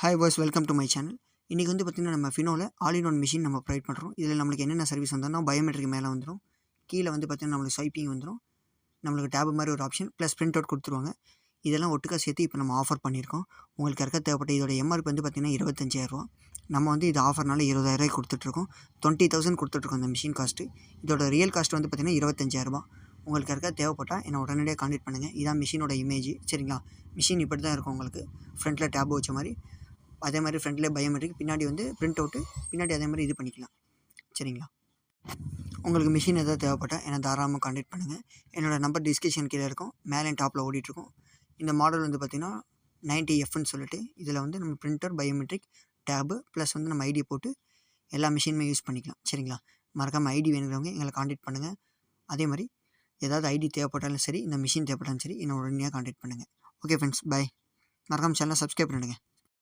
Hi boys welcome to my channel இன்றைக்கி வந்து பார்த்திங்கன்னா நம்ம ஃபினோவில் ஆல் இன் ஒன் மிஷின் நம்ம ப்ரொவைட் பண்ணுறோம் இதில் நம்மளுக்கு என்னென்ன சர்வீஸ் வந்தோம்னா பயோமெட்ரிக் மேலே வந்துடும் கீழே வந்து பார்த்திங்கன்னா நம்மளுக்கு ஸ்வைப்பிங் வந்துடும் நம்மளுக்கு டேப் மாதிரி ஒரு ஆப்ஷன் ப்ளஸ் பிரிண்ட் அவுட் கொடுத்துருவாங்க. இதெல்லாம் ஒட்டுக்கா சேர்த்து இப்போ நம்ம ஆஃபர் பண்ணியிருக்கோம். உங்களுக்கு இருக்க தேவைப்பட்ட இதோட எம்ஆர்பி வந்து பார்த்திங்கன்னா இருபத்தஞ்சாயிரரூவா நம்ம வந்து இது ஆஃபர்னால இருபதாயிரரூவாய்க்கு கொடுத்துட்ருக்கோம். டுவெண்ட்டி தௌசண்ட் கொடுத்துட்ருக்கோம் இந்த மிஷின் காஸ்ட்டு இதோட ரியல் காஸ்ட் வந்து பார்த்திங்கன்னா இருபத்தஞ்சாயிரரூபா உங்களுக்கு இருக்க தேவைப்பட்டால் என்னை உடனடியாக கான்டெக்ட் பண்ணுங்கள் இதான் மிஷினோட இமேஜ் சரிங்களா? மிஷின் இப்படி தான் இருக்கும் உங்களுக்கு. ஃப்ரண்ட்டில் டேப் வச்ச மாதிரி. அதே மாதிரி ஃப்ரண்ட்லேயே பயோமெட்ரிக் பின்னாடி வந்து பிரிண்ட் அவுட்டு பின்னாடி அதே மாதிரி இது பண்ணிக்கலாம். சரிங்களா? உங்களுக்கு மிஷின் எதாவது தேவைப்பட்டால் என்னை தாராளமாக கான்டெக்ட் பண்ணுங்கள் என்னோடய நம்பர் டிஸ்கிரிப்ஷன் கீழே இருக்கும். மேலே டாப்பில் ஓடிட்டுருக்கும். இந்த மாடல் வந்து பார்த்திங்கன்னா நைன்ட்டி எஃப்னு சொல்லிட்டு இதில் வந்து நம்ம பிரிண்டர் பயோமெட்ரிக் டேபு ப்ளஸ் வந்து நம்ம ஐடி போட்டு எல்லா மிஷினுமே யூஸ் பண்ணிக்கலாம். சரிங்களா? மறக்காமல் ஐடி வேணுங்கிறவங்க எங்களை காண்டாக்ட் பண்ணுங்கள் அதே மாதிரி ஏதாவது ஐடி தேவைப்பட்டாலும் சரி இந்த மிஷின் தேவைப்பட்டாலும் சரி என்னை உடனடியாக காண்டாக்ட் பண்ணுங்கள் ஓகே ஃப்ரெண்ட்ஸ் பை மறக்காமல் சேனலை சப்ஸ்கிரைப் பண்ணிடுங்க.